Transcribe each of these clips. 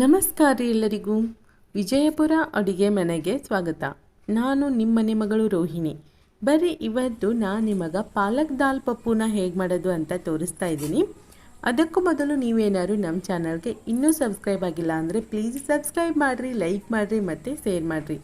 ನಮಸ್ಕಾರ ಎಲ್ಲರಿಗೂ. ವಿಜಯಪುರ ಅಡುಗೆ ಮನೆಗೆ ಸ್ವಾಗತ. ನಾನು ನಿಮ್ಮನೆ ಮಗಳು ರೋಹಿಣಿ. ಬರ್ರಿ ಇವತ್ತು ನಾನು ನಿಮಗೆ ಪಾಲಕ್ ದಾಲ್ ಪಪ್ಪುನ ಹೇಗೆ ಮಾಡೋದು ಅಂತ ತೋರಿಸ್ತಾ ಇದ್ದೀನಿ. ಅದಕ್ಕೂ ಮೊದಲು ನೀವೇನಾದ್ರು ನಮ್ಮ ಚಾನಲ್ಗೆ ಇನ್ನೂ ಸಬ್ಸ್ಕ್ರೈಬ್ ಆಗಿಲ್ಲ ಅಂದರೆ ಪ್ಲೀಸ್ ಸಬ್ಸ್ಕ್ರೈಬ್ ಮಾಡಿರಿ, ಲೈಕ್ ಮಾಡಿರಿ ಮತ್ತು ಶೇರ್ ಮಾಡಿರಿ.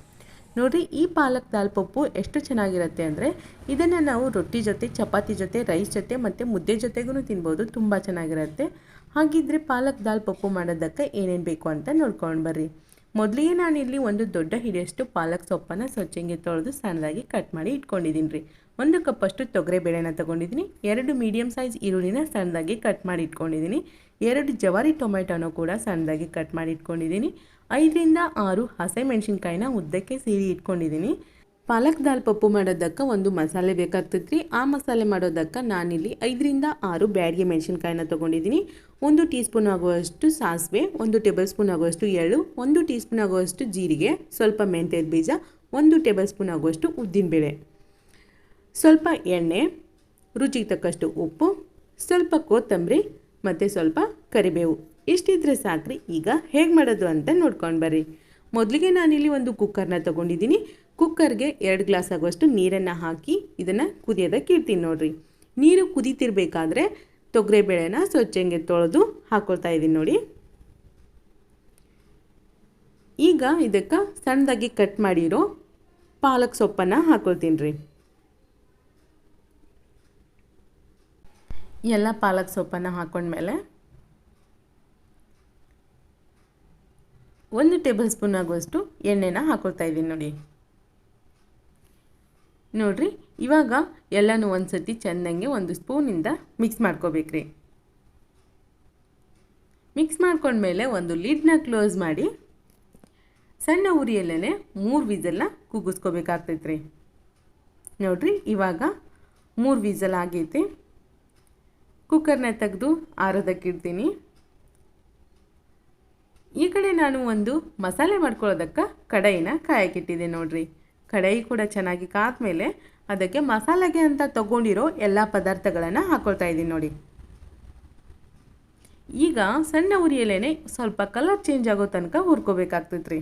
ನೋಡಿ, ಈ ಪಾಲಕ್ ದಾಲ್ ಪಪ್ಪು ಎಷ್ಟು ಚೆನ್ನಾಗಿರುತ್ತೆ ಅಂದರೆ ಇದನ್ನು ನಾವು ರೊಟ್ಟಿ ಜೊತೆ, ಚಪಾತಿ ಜೊತೆ, ರೈಸ್ ಜೊತೆ ಮತ್ತು ಮುದ್ದೆ ಜೊತೆಗೂ ತಿನ್ಬೋದು. ತುಂಬ ಚೆನ್ನಾಗಿರುತ್ತೆ. ಹಾಗಿದ್ರೆ ಪಾಲಕ್ ದಾಲ್ ಪಪ್ಪು ಮಾಡೋದಕ್ಕೆ ಏನೇನು ಬೇಕು ಅಂತ ನೋಡ್ಕೊಂಡು ಬರ್ರಿ. ಮೊದಲಿಗೆ ನಾನಿಲ್ಲಿ ಒಂದು ದೊಡ್ಡ ಹಿಡಿಯಷ್ಟು ಪಾಲಕ್ ಸೊಪ್ಪನ್ನು ಸ್ವಚ್ಛಂಗೆ ತೊಳೆದು ಸಣ್ಣದಾಗಿ ಕಟ್ ಮಾಡಿ ಇಟ್ಕೊಂಡಿದ್ದೀನಿ ರೀ ಒಂದು ಕಪ್ಪಷ್ಟು ತೊಗರೆ ಬೇಳೆನ ತೊಗೊಂಡಿದ್ದೀನಿ ಎರಡು ಮೀಡಿಯಮ್ ಸೈಜ್ ಈರುಳ್ಳಿನ ಸಣ್ಣದಾಗಿ ಕಟ್ ಮಾಡಿ ಇಟ್ಕೊಂಡಿದ್ದೀನಿ ಎರಡು ಜವಾರಿ ಟೊಮೆಟೊನೂ ಕೂಡ ಸಣ್ಣದಾಗಿ ಕಟ್ ಮಾಡಿ ಇಟ್ಕೊಂಡಿದ್ದೀನಿ ಐದರಿಂದ ಆರು ಹಸಿಮೆಣ್ಸಿನ್ಕಾಯಿನ ಉದ್ದಕ್ಕೆ ಸೀರಿ ಇಟ್ಕೊಂಡಿದ್ದೀನಿ ಪಾಲಕ್ ದಾಲ್ ಪಪ್ಪು ಮಾಡೋದಕ್ಕೆ ಒಂದು ಮಸಾಲೆ ಬೇಕಾಗ್ತೈತೆ ರೀ ಆ ಮಸಾಲೆ ಮಾಡೋದಕ್ಕೆ ನಾನಿಲ್ಲಿ ಐದರಿಂದ ಆರು ಬ್ಯಾಡಿಗೆ ಮೆಣಸಿನ್ಕಾಯಿನ ತೊಗೊಂಡಿದ್ದೀನಿ. ಒಂದು ಟೀ ಸ್ಪೂನ್ ಆಗುವಷ್ಟು ಸಾಸಿವೆ, ಒಂದು ಟೇಬಲ್ ಸ್ಪೂನ್ ಆಗುವಷ್ಟು ಎಳ್ಳು, ಒಂದು ಟೀ ಸ್ಪೂನ್ ಆಗುವಷ್ಟು ಜೀರಿಗೆ, ಸ್ವಲ್ಪ ಮೆಂತ್ಯದ ಬೀಜ, ಒಂದು ಟೇಬಲ್ ಸ್ಪೂನ್ ಆಗುವಷ್ಟು ಉದ್ದಿನಬೇಳೆ. ಸ್ವಲ್ಪ ಎಣ್ಣೆ, ರುಚಿಗೆ ತಕ್ಕಷ್ಟು ಉಪ್ಪು, ಸ್ವಲ್ಪ ಕೊತ್ತಂಬರಿ ಮತ್ತು ಸ್ವಲ್ಪ ಕರಿಬೇವು. ಇಷ್ಟಿದ್ರೆ ಸಾಕ್ರಿ. ಈಗ ಹೇಗೆ ಮಾಡೋದು ಅಂತ ನೋಡ್ಕೊಂಡು ಬರ್ರಿ. ಮೊದಲಿಗೆ ನಾನಿಲ್ಲಿ ಒಂದು ಕುಕ್ಕರ್ನ ತೊಗೊಂಡಿದ್ದೀನಿ. ಕುಕ್ಕರ್ಗೆ ಎರಡು ಗ್ಲಾಸ್ ಆಗುವಷ್ಟು ನೀರನ್ನು ಹಾಕಿ ಇದನ್ನು ಕುದಿಯೋದಕ್ಕೆ ಇಡ್ತೀನಿ ನೋಡಿರಿ. ನೀರು ಕುದೀತಿರ್ಬೇಕಾದ್ರೆ ತೊಗರೆಬೇಳೆನ ಸ್ವಚ್ಛಂಗೆ ತೊಳೆದು ಹಾಕ್ಕೊಳ್ತಾ ಇದ್ದೀನಿ ನೋಡಿ. ಈಗ ಇದಕ್ಕೆ ಸಣ್ಣದಾಗಿ ಕಟ್ ಮಾಡಿರೋ ಪಾಲಕ್ ಸೊಪ್ಪನ್ನು ಹಾಕ್ಕೊಳ್ತೀನಿ ರೀ ಎಲ್ಲ ಪಾಲಕ್ ಸೊಪ್ಪನ್ನು ಹಾಕೊಂಡ್ಮೇಲೆ ಒಂದು ಟೇಬಲ್ ಸ್ಪೂನ್ ಆಗುವಷ್ಟು ಎಣ್ಣೆನ ಹಾಕೊಳ್ತಾ ಇದ್ದೀನಿ ನೋಡಿ. ನೋಡ್ರಿ, ಇವಾಗ ಎಲ್ಲನೂ ಒಂದು ಸತಿ ಚೆಂದಂಗೆ ಒಂದು ಸ್ಪೂನಿಂದ ಮಿಕ್ಸ್ ಮಾಡ್ಕೋಬೇಕ್ರಿ. ಮಿಕ್ಸ್ ಮಾಡ್ಕೊಂಡ್ಮೇಲೆ ಒಂದು ಲಿಡ್ನ ಕ್ಲೋಸ್ ಮಾಡಿ, ಸಣ್ಣ ಉರಿಯಲ್ಲೇ ಮೂರು ವಿಸಲ್ನ ಕೂಗಿಸ್ಕೋಬೇಕಾಗ್ತೈತ್ರಿ ನೋಡ್ರಿ, ಇವಾಗ ಮೂರು ವಿಸಲ್ ಆಗೈತಿ. ಕುಕ್ಕರ್ನ ತೆಗೆದು ಆರೋದಕ್ಕಿಡ್ತೀನಿ. ಈ ಕಡೆ ನಾನು ಒಂದು ಮಸಾಲೆ ಮಾಡ್ಕೊಳ್ಳೋದಕ್ಕೆ ಕಡಾಯಿನ ಕಾಯಕ್ಕಿಟ್ಟಿದ್ದೆ ನೋಡ್ರಿ. ಕಡಾಯಿ ಕೂಡ ಚೆನ್ನಾಗಿ ಕಾದ್ಮೇಲೆ ಅದಕ್ಕೆ ಮಸಾಲೆಗೆ ಅಂತ ತಗೊಂಡಿರೋ ಎಲ್ಲ ಪದಾರ್ಥಗಳನ್ನು ಹಾಕ್ಕೊಳ್ತಾ ಇದ್ದೀನಿ ನೋಡಿ. ಈಗ ಸಣ್ಣ ಉರಿಯಲ್ಲೇ ಸ್ವಲ್ಪ ಕಲರ್ ಚೇಂಜ್ ಆಗೋ ತನಕ ಹುರ್ಕೋಬೇಕಾಗ್ತೈತೆ ರೀ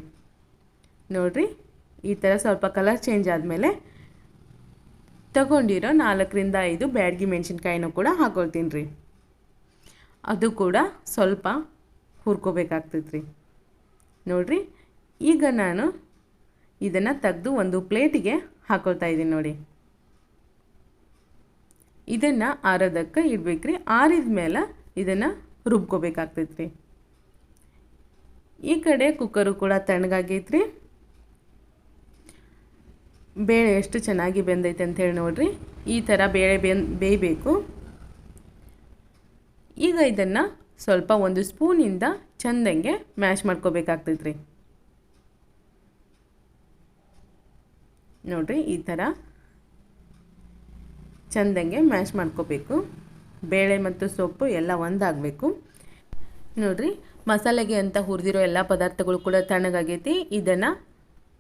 ನೋಡ್ರಿ, ಈ ಥರ ಸ್ವಲ್ಪ ಕಲರ್ ಚೇಂಜ್ ಆದಮೇಲೆ ತಗೊಂಡಿರೋ ನಾಲ್ಕರಿಂದ ಐದು ಬ್ಯಾಡ್ಗಿ ಮೆಣಸಿನ್ಕಾಯಿನೂ ಕೂಡ ಹಾಕೊಳ್ತೀನಿ ರೀ ಅದು ಕೂಡ ಸ್ವಲ್ಪ ಹುರ್ಕೋಬೇಕಾಗ್ತೈತೆ ರೀ ನೋಡಿರಿ, ಈಗ ನಾನು ಇದನ್ನು ತೆಗೆದು ಒಂದು ಪ್ಲೇಟಿಗೆ ಹಾಕೊಳ್ತಾ ಇದ್ದೀನಿ ನೋಡಿ. ಇದನ್ನು ಆರೋದಕ್ಕೆ ಇಡ್ಬೇಕ್ರಿ. ಆರಿದ ಮೇಲೆ ಇದನ್ನು ರುಬ್ಕೋಬೇಕಾಗ್ತೈತ್ರಿ. ಈ ಕಡೆ ಕುಕ್ಕರು ಕೂಡ ತಣ್ಣಗಾಗೈತ್ರಿ. ಬೇಳೆ ಎಷ್ಟು ಚೆನ್ನಾಗಿ ಬೆಂದೈತೆ ಅಂಥೇಳಿ ನೋಡಿರಿ. ಈ ಥರ ಬೇಳೆ ಬೆನ್, ಬೇಯಬೇಕು. ಈಗ ಇದನ್ನು ಸ್ವಲ್ಪ ಒಂದು ಸ್ಪೂನಿಂದ ಚೆಂದಂಗೆ ಮ್ಯಾಶ್ ಮಾಡ್ಕೋಬೇಕಾಗ್ತೈತೆ ನೋಡಿರಿ ಈ ಥರ ಚೆಂದಂಗೆ ಮ್ಯಾಶ್ ಮಾಡ್ಕೋಬೇಕು. ಬೇಳೆ ಮತ್ತು ಸೊಪ್ಪು ಎಲ್ಲ ಒಂದಾಗಬೇಕು. ನೋಡಿರಿ ಮಸಾಲೆಗೆ ಅಂತ ಹುರಿದಿರೋ ಎಲ್ಲ ಪದಾರ್ಥಗಳು ಕೂಡ ತಣ್ಣಗಾಗೈತಿ. ಇದನ್ನು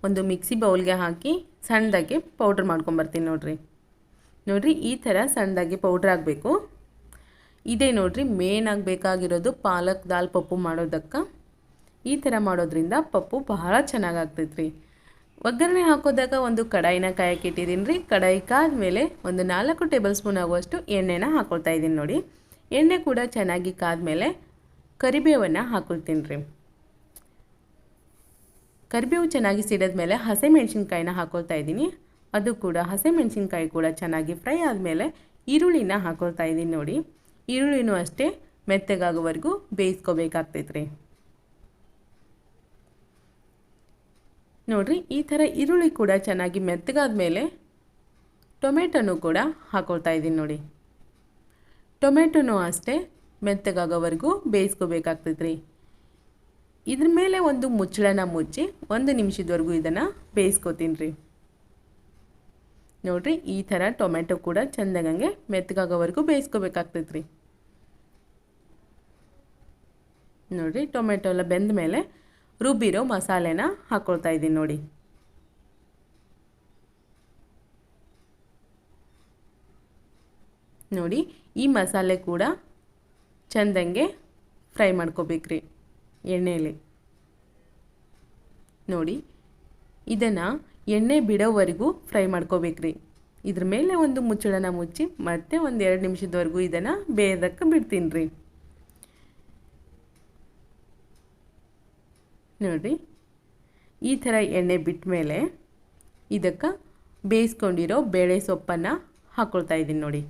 ಒಂದು ಮಿಕ್ಸಿ ಬೌಲ್ಗೆ ಹಾಕಿ ಸಣ್ಣದಾಗಿ ಪೌಡ್ರ್ ಮಾಡ್ಕೊಂಬರ್ತೀನಿ ನೋಡಿರಿ. ನೋಡಿರಿ ಈ ಥರ ಸಣ್ಣದಾಗಿ ಪೌಡ್ರ್ ಆಗಬೇಕು ಇದೇ ನೋಡಿರಿ ಮೇನ್ ಆಗಬೇಕಾಗಿರೋದು ಪಾಲಕ್, ದಾಲ್, ಪಪ್ಪು ಮಾಡೋದಕ್ಕೆ. ಈ ಥರ ಮಾಡೋದ್ರಿಂದ ಪಪ್ಪು ಬಹಳ ಚೆನ್ನಾಗಿ ಆಗ್ತೈತೆ ರೀ ಒಗ್ಗರಣೆ ಹಾಕೋದಾಗ ಒಂದು ಕಡಾಯಿನ ಕಾಯಕ್ಕೆ ಇಟ್ಟಿದ್ದೀನಿ ರೀ. ಕಡಾಯಿ ಕಾದ್ಮೇಲೆ ಒಂದು ನಾಲ್ಕು ಟೇಬಲ್ ಸ್ಪೂನ್ ಆಗುವಷ್ಟು ಎಣ್ಣೆನ ಹಾಕೊಳ್ತಾ ಇದ್ದೀನಿ ನೋಡಿ. ಎಣ್ಣೆ ಕೂಡ ಚೆನ್ನಾಗಿ ಕಾದ ಮೇಲೆ ಕರಿಬೇವನ್ನು ಹಾಕೊಳ್ತೀನಿ ರೀ. ಕರಿಬೇವು ಚೆನ್ನಾಗಿ ಸಿಡಿದ್ಮೇಲೆ ಹಸಿಮೆಣ್ಸಿನ್ಕಾಯಿನ ಹಾಕೊಳ್ತಾ ಇದ್ದೀನಿ. ಅದು ಕೂಡ ಹಸಿಮೆಣ್ಸಿನ್ಕಾಯಿ ಕೂಡ ಚೆನ್ನಾಗಿ ಫ್ರೈ ಆದಮೇಲೆ ಈರುಳ್ಳಿನ ಹಾಕೊಳ್ತಾ ಇದ್ದೀನಿ ನೋಡಿ. ಈರುಳ್ಳಿನೂ ಅಷ್ಟೇ ಮೆತ್ತಗಾಗೋವರೆಗೂ ಬೇಯಿಸ್ಕೋಬೇಕಾಗ್ತೈತೆ ರೀ. ನೋಡಿರಿ, ಈ ಥರ ಈರುಳ್ಳಿ ಕೂಡ ಚೆನ್ನಾಗಿ ಮೆತ್ತಗಾದ ಮೇಲೆ ಟೊಮೆಟೊನೂ ಕೂಡ ಹಾಕೊಳ್ತಾ ಇದ್ದೀನಿ ನೋಡಿ. ಟೊಮೆಟೊನೂ ಅಷ್ಟೇ ಮೆತ್ತಗಾಗೋವರೆಗೂ ಬೇಯಿಸ್ಕೋಬೇಕಾಗ್ತೈತೆ ರೀ ಇದ್ರ ಮೇಲೆ ಒಂದು ಮುಚ್ಚಳನ ಮುಚ್ಚಿ ಒಂದು ನಿಮಿಷದವರೆಗೂ ಇದನ್ನು ಬೇಯಿಸ್ಕೋತೀನಿ ರೀ ನೋಡಿರಿ, ಈ ಥರ ಟೊಮೆಟೊ ಕೂಡ ಚೆಂದಾಗಂಗೆ ಮೆತ್ತಗಾಗೋವರೆಗೂ ಬೇಯಿಸ್ಕೋಬೇಕಾಗ್ತೈತೆ ರೀ ನೋಡಿರಿ, ಟೊಮೆಟೊ ಎಲ್ಲ ಬೆಂದ ಮೇಲೆ ರುಬ್ಬಿರೋ ಮಸಾಲೆನ ಹಾಕ್ಕೊಳ್ತಾ ಇದ್ದೀನಿ ನೋಡಿ. ನೋಡಿ, ಈ ಮಸಾಲೆ ಕೂಡ ಚೆಂದಂಗೆ ಫ್ರೈ ಮಾಡ್ಕೋಬೇಕ್ರಿ ಎಣ್ಣೆಯಲ್ಲಿ ನೋಡಿ, ಇದನ್ನು ಎಣ್ಣೆ ಬಿಡೋವರೆಗೂ ಫ್ರೈ ಮಾಡ್ಕೋಬೇಕ್ರಿ. ಇದ್ರ ಮೇಲೆ ಒಂದು ಮುಚ್ಚಳನ ಮುಚ್ಚಿ ಮತ್ತೆ ಒಂದು ಎರಡು ನಿಮಿಷದವರೆಗೂ ಇದನ್ನು ಬೇಯೋದಕ್ಕೆ ಬಿಡ್ತೀನಿ ರೀ ನೋಡಿರಿ. ಈ ಥರ ಎಣ್ಣೆ ಬಿಟ್ಟ ಮೇಲೆ ಇದಕ್ಕೆ ಬೇಯಿಸ್ಕೊಂಡಿರೋ ಬೇಳೆ ಸೊಪ್ಪನ್ನು ಹಾಕ್ಕೊಳ್ತಾ ಇದ್ದೀನಿ ನೋಡಿ.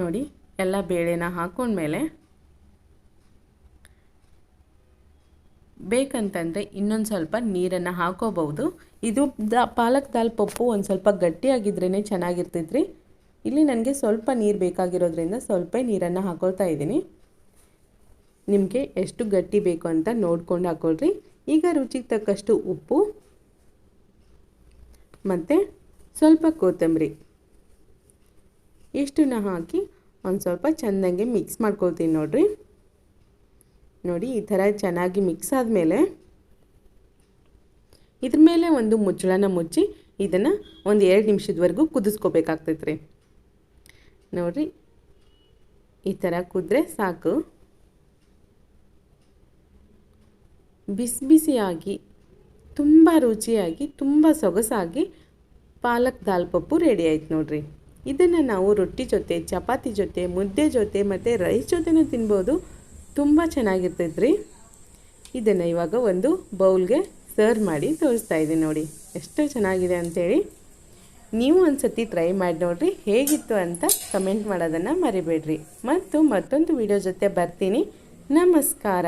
ನೋಡಿ, ಎಲ್ಲ ಬೇಳೆನ ಹಾಕೊಂಡ್ಮೇಲೆ ಬೇಕಂತಂದರೆ ಇನ್ನೊಂದು ಸ್ವಲ್ಪ ನೀರನ್ನು ಹಾಕೋಬಹುದು. ಇದು ದ ಪಾಲಕ್ ದಾಲ್ ಪಪ್ಪು ಒಂದು ಸ್ವಲ್ಪ ಗಟ್ಟಿಯಾಗಿದ್ರೇ ಚೆನ್ನಾಗಿರ್ತೈತ್ರಿ. ಇಲ್ಲಿ ನನಗೆ ಸ್ವಲ್ಪ ನೀರು ಬೇಕಾಗಿರೋದ್ರಿಂದ ಸ್ವಲ್ಪ ನೀರನ್ನು ಹಾಕೊಳ್ತಾ ಇದ್ದೀನಿ. ನಿಮಗೆ ಎಷ್ಟು ಗಟ್ಟಿ ಬೇಕು ಅಂತ ನೋಡ್ಕೊಂಡು ಹಾಕೊಳ್ರಿ. ಈಗ ರುಚಿಗೆ ತಕ್ಕಷ್ಟು ಉಪ್ಪು ಮತ್ತು ಸ್ವಲ್ಪ ಕೊತ್ತಂಬರಿ. ಇಷ್ಟನ್ನ ಹಾಕಿ ಒಂದು ಸ್ವಲ್ಪ ಚೆನ್ನಾಗಿ ಮಿಕ್ಸ್ ಮಾಡ್ಕೊಳ್ತೀನಿ ನೋಡಿರಿ. ನೋಡಿ, ಈ ಥರ ಚೆನ್ನಾಗಿ ಮಿಕ್ಸ್ ಆದಮೇಲೆ ಇದ್ರ ಮೇಲೆ ಒಂದು ಮುಚ್ಚಳನ ಮುಚ್ಚಿ ಇದನ್ನು ಒಂದು ಎರಡು ನಿಮಿಷದವರೆಗೂ ಕುದಿಸ್ಕೋಬೇಕಾಗ್ತೈತೆ ರೀ ನೋಡಿರಿ, ಈ ಥರ ಕುದ್ರೆ ಸಾಕು. ಬಿಸಿ ಬಿಸಿಯಾಗಿ ತುಂಬ ರುಚಿಯಾಗಿ, ತುಂಬ ಸೊಗಸಾಗಿ ಪಾಲಕ್ ದಾಲ್ ಪಪ್ಪು ರೆಡಿ ಆಯ್ತು ನೋಡ್ರಿ. ಇದನ್ನು ನಾವು ರೊಟ್ಟಿ ಜೊತೆ, ಚಪಾತಿ ಜೊತೆ, ಮುದ್ದೆ ಜೊತೆ ಮತ್ತು ರೈಸ್ ಜೊತೆನೂ ತಿನ್ಬೋದು. ತುಂಬ ಚೆನ್ನಾಗಿರ್ತೈತೆ ರೀ ಇದನ್ನು ಇವಾಗ ಒಂದು ಬೌಲ್ಗೆ ಸರ್ವ್ ಮಾಡಿ ತೋರಿಸ್ತಾ ಇದ್ದೀನಿ ನೋಡಿ, ಎಷ್ಟು ಚೆನ್ನಾಗಿದೆ ಅಂಥೇಳಿ ನೀವು ಒಂದು ಸತಿ ಟ್ರೈ ಮಾಡಿ ನೋಡಿರಿ, ಹೇಗಿತ್ತು ಅಂತ ಕಮೆಂಟ್ ಮಾಡೋದನ್ನು ಮರಿಬೇಡ್ರಿ. ಮತ್ತು ಮತ್ತೊಂದು ವಿಡಿಯೋ ಜೊತೆ ಬರ್ತೀನಿ. ನಮಸ್ಕಾರ.